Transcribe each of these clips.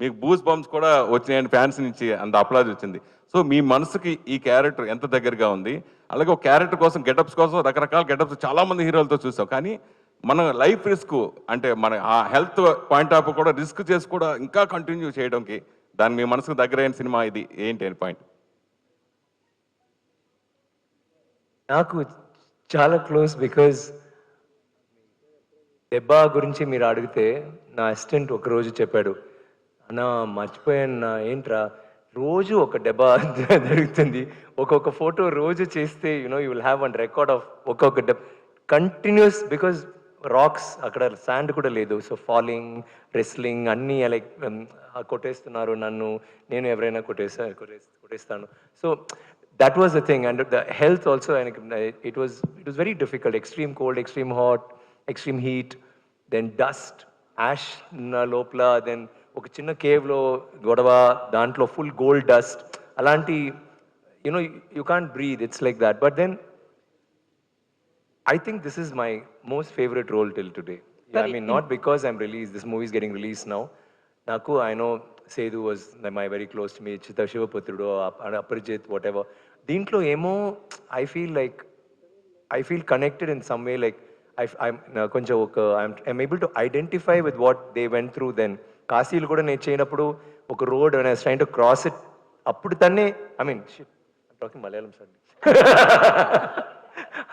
మీకు బూస్ బంప్స్ కూడా వచ్చినాయని ఫ్యాన్స్ నుంచి అంత అప్లాజ్ వచ్చింది. సో మీ మనసుకి ఈ క్యారెక్టర్ ఎంత దగ్గరగా ఉంది? అలాగే ఒక క్యారెక్టర్ కోసం గెటప్స్ కోసం రకరకాల గెటప్స్ చాలామంది హీరోలతో చూసాం. కానీ మన లైఫ్ రిస్క్ అంటే మన ఆ హెల్త్ పాయింట్ ఆఫ్ కూడా రిస్క్ చేసి కూడా ఇంకా కంటిన్యూ చేయడానికి దాని మీ మనసుకు దగ్గరైన సినిమా ఇది. ఏంటి అని పాయింట్ నాకు చాలా క్లోజ్ బికాజ్ దెబ్బ గురించి మీరు అడిగితే నా అసిస్టెంట్ ఒక రోజు చెప్పాడు అన్నా మర్చిపోయాను నా ఏంట్రా? రోజు ఒక దెబ్బ జరుగుతుంది. ఒక్కొక్క ఫోటో రోజు చేస్తే you know you will have and record of ఒక్కొక్క డెబ్ కంటిన్యూస్ బికాజ్ రాక్స్ అక్కడ శాండ్ కూడా లేదు. సో ఫాలింగ్ రెస్లింగ్ అన్నీ లైక్ um, కొట్టేస్తున్నారు నన్ను. నేను ఎవరైనా కొట్టేస్తా కొట్టేస్- కొట్టేస్తాను. So that was the thing and the health also it was it was very difficult extreme cold extreme hot extreme heat then dust ash నా లోపల దెన్ ఒక చిన్న కేవ్లో గొడవ దాంట్లో ఫుల్ గోల్డ్ డస్ట్ అలాంటి you know you can't breathe it's like that but then I think this is my most favorite role till today. Yeah, I mean, not because I'm released. This movie is getting released now. Naku, I know Sedu was like, my very close to me. Chita Shivaputrudo, Aparijit, whatever. దీంట్లో ఏమో I feel like I feel connected in some way like I I'm కొంచెం ఒక I'm able to identify with what they went through then కాశీలు కూడా నేను చేయనప్పుడు ఒక road train to cross it అప్పుడు తన్నే I mean talking Malayalam sir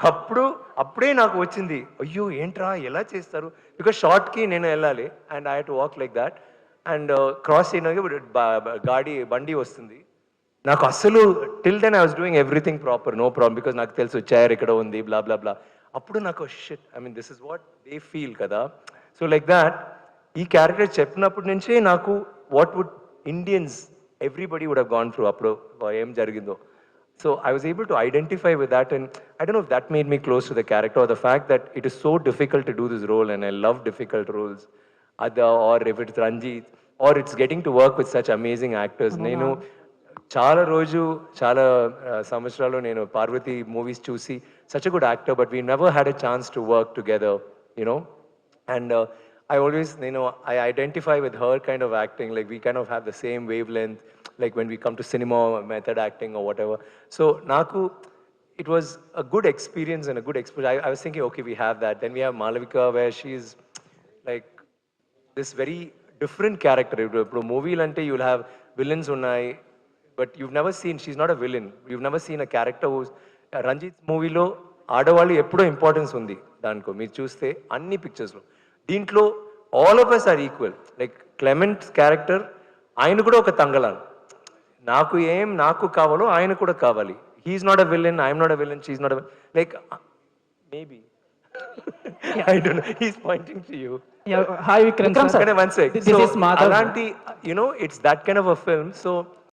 అప్పుడు అప్పుడే నాకు వచ్చింది అయ్యో ఏంట్రా ఎలా చేస్తారు? బికాస్ షార్ట్కి నేను వెళ్ళాలి and I to walk like that and cross అయినాక గాడి బండి వస్తుంది. నాకు అస్సలు till then I was doing everything proper no problem because నాకు తెలుసు చైర్ ఇక్కడ ఉంది బ్లా బ్లా బ్లా అప్పుడు నాకు shit I mean this is what they feel కదా సో లైక్ దాట్ ఈ క్యారెక్టర్ చెప్పినప్పటి నుంచే నాకు what would Indians everybody would have gone through అప్పుడు ఏం జరిగిందో So I was able to identify with that, and I don't know if that made me close to the character or the fact that it is so difficult to do this role, and I love difficult roles. Ada or if it's Ranjit, or it's getting to work with such amazing actors. నేను చాలా రోజు చాలా సంవత్సరాలు నేను Parvati movies చూసి such a good actor but we never had a chance to work together you know and I always, you know, I identify with her kind of acting. Like we kind of have the same wavelength. Like when we come to cinema, method acting or whatever. So నాకు it was a good experience and a good experience. I, I was thinking, okay, we have that. Then we have Malavika, where she's like this very different character. ఇప్పుడు మూవీలు అంటే you'll have villains ఉన్నాయి but you've never seen she's not a villain you've never seen a character who's Ranjith మూవీలో ఆడవాళ్ళు ఎప్పుడో importance ఉంది దానికో. మీరు చూస్తే అన్ని పిక్చర్స్లో దీంట్లో all of us are equal like Clement character ఆయన కూడా ఒక తంగలాన్. నాకు ఏం నాకు కావాలో ఆయన కూడా కావాలి. He's not a villain I'm not a villain she's not a like maybe I don't he's pointing to you Yeah, hi Vikram, Vikram sir. sir. one sec. This so, is Madhav.